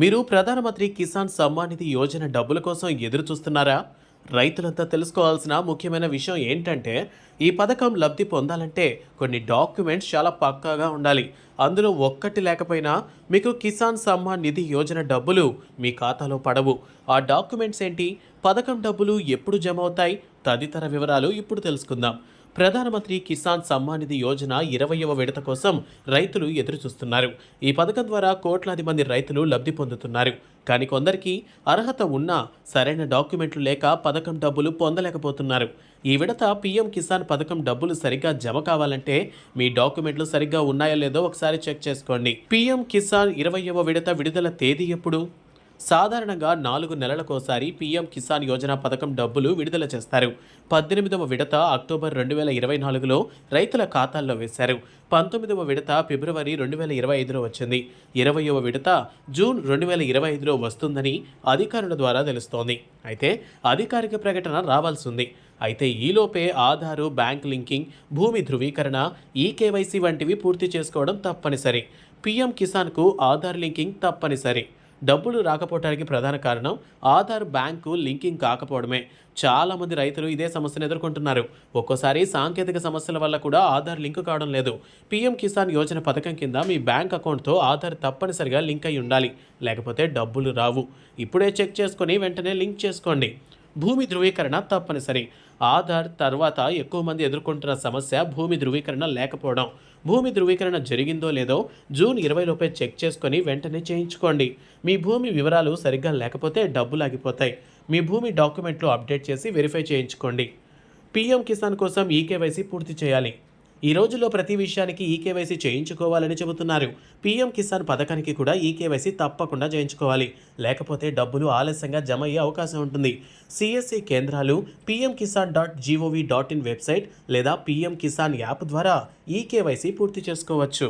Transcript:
మీరు ప్రధానమంత్రి కిసాన్ సమ్మాన్ నిధి యోజన డబ్బుల కోసం ఎదురు చూస్తున్నారా రైతులంతా తెలుసుకోవాల్సిన ముఖ్యమైన విషయం ఏంటంటే ఈ పథకం లబ్ధి పొందాలంటే కొన్ని డాక్యుమెంట్స్ చాలా పక్కాగా ఉండాలి. అందులో ఒక్కటి లేకపోయినా మీకు కిసాన్ సమ్మాన్ నిధి యోజన డబ్బులు మీ ఖాతాలో పడవు. ఆ డాక్యుమెంట్స్ ఏంటి? పథకం డబ్బులు ఎప్పుడు జమ అవుతాయి? తదితర వివరాలు ఇప్పుడు తెలుసుకుందాం. ప్రధానమంత్రి కిసాన్ సమ్మాన్ నిధి యోజన ఇరవయవ విడత కోసం రైతులు ఎదురుచూస్తున్నారు. ఈ పథకం ద్వారా కోట్లాది మంది రైతులు లబ్ధి పొందుతున్నారు. కానీ కొందరికి అర్హత ఉన్నా సరైన డాక్యుమెంట్లు లేక పథకం డబ్బులు పొందలేకపోతున్నారు. ఈ విడత పీఎం కిసాన్ పథకం డబ్బులు సరిగ్గా జమ కావాలంటే మీ డాక్యుమెంట్లు సరిగ్గా ఉన్నాయో లేదో ఒకసారి చెక్ చేసుకోండి. పీఎం కిసాన్ ఇరవయవ విడత విడుదల తేదీ ఎప్పుడు? సాధారణంగా నాలుగు నెలలకోసారి పీఎం కిసాన్ యోజన పథకం డబ్బులు విడుదల చేస్తారు. పద్దెనిమిదవ విడత అక్టోబర్ రెండు వేల ఇరవై నాలుగులో రైతుల ఖాతాల్లో వేశారు. పంతొమ్మిదవ విడత ఫిబ్రవరి రెండు వేల ఇరవై ఐదులో వచ్చింది. ఇరవయవ విడత జూన్ రెండు వేల ఇరవై ఐదులో వస్తుందని అధికారుల ద్వారా తెలుస్తోంది. అయితే అధికారిక ప్రకటన రావాల్సి ఉంది అయితే ఈలోపే ఆధారు బ్యాంక్ లింకింగ్ భూమి ధృవీకరణ ఈ వంటివి పూర్తి చేసుకోవడం తప్పనిసరి. పీఎం కిసాన్కు ఆధార్ లింకింగ్ తప్పనిసరి. డబ్బులు రాకపోవడానికి ప్రధాన కారణం ఆధార్ బ్యాంకు లింకింగ్ కాకపోవడమే. చాలామంది రైతులు ఇదే సమస్యను ఎదుర్కొంటున్నారు. ఒక్కోసారి సాంకేతిక సమస్యల వల్ల కూడా ఆధార్ లింక్ కావడం లేదు. పీఎం కిసాన్ యోజన పథకం కింద మీ బ్యాంక్ అకౌంట్తో ఆధార్ తప్పనిసరిగా లింక్ అయి ఉండాలి. లేకపోతే డబ్బులు రావు. ఇప్పుడే చెక్ చేసుకొని వెంటనే లింక్ చేసుకోండి. భూమి ధృవీకరణ తప్పనిసరి. ఆధార్ తర్వాత ఎక్కువ మంది ఎదుర్కొంటున్న సమస్య భూమి ధృవీకరణ లేకపోవడం. భూమి ధృవీకరణ జరిగిందో లేదో జూన్ ఇరవై లోపే చెక్ చేసుకొని వెంటనే చేయించుకోండి. మీ భూమి వివరాలు సరిగ్గా లేకపోతే డబ్బులు ఆగిపోతాయి. మీ భూమి డాక్యుమెంట్లు అప్డేట్ చేసి వెరిఫై చేయించుకోండి. పీఎం కిసాన్ కోసం ఈకేవైసీ పూర్తి చేయాలి. ఈ రోజుల్లో ప్రతి విషయానికి ఈకేవైసీ చేయించుకోవాలని చెబుతున్నారు. పీఎం కిసాన్ పథకానికి కూడా ఈకేవైసీ తప్పకుండా చేయించుకోవాలి. లేకపోతే డబ్బులు ఆలస్యంగా జమ అయ్యే అవకాశం ఉంటుంది. సిఎస్సి కేంద్రాలు PM Kisan dot gov dot in website లేదా పీఎం కిసాన్ యాప్ ద్వారా ఈకేవైసీ పూర్తి చేసుకోవచ్చు.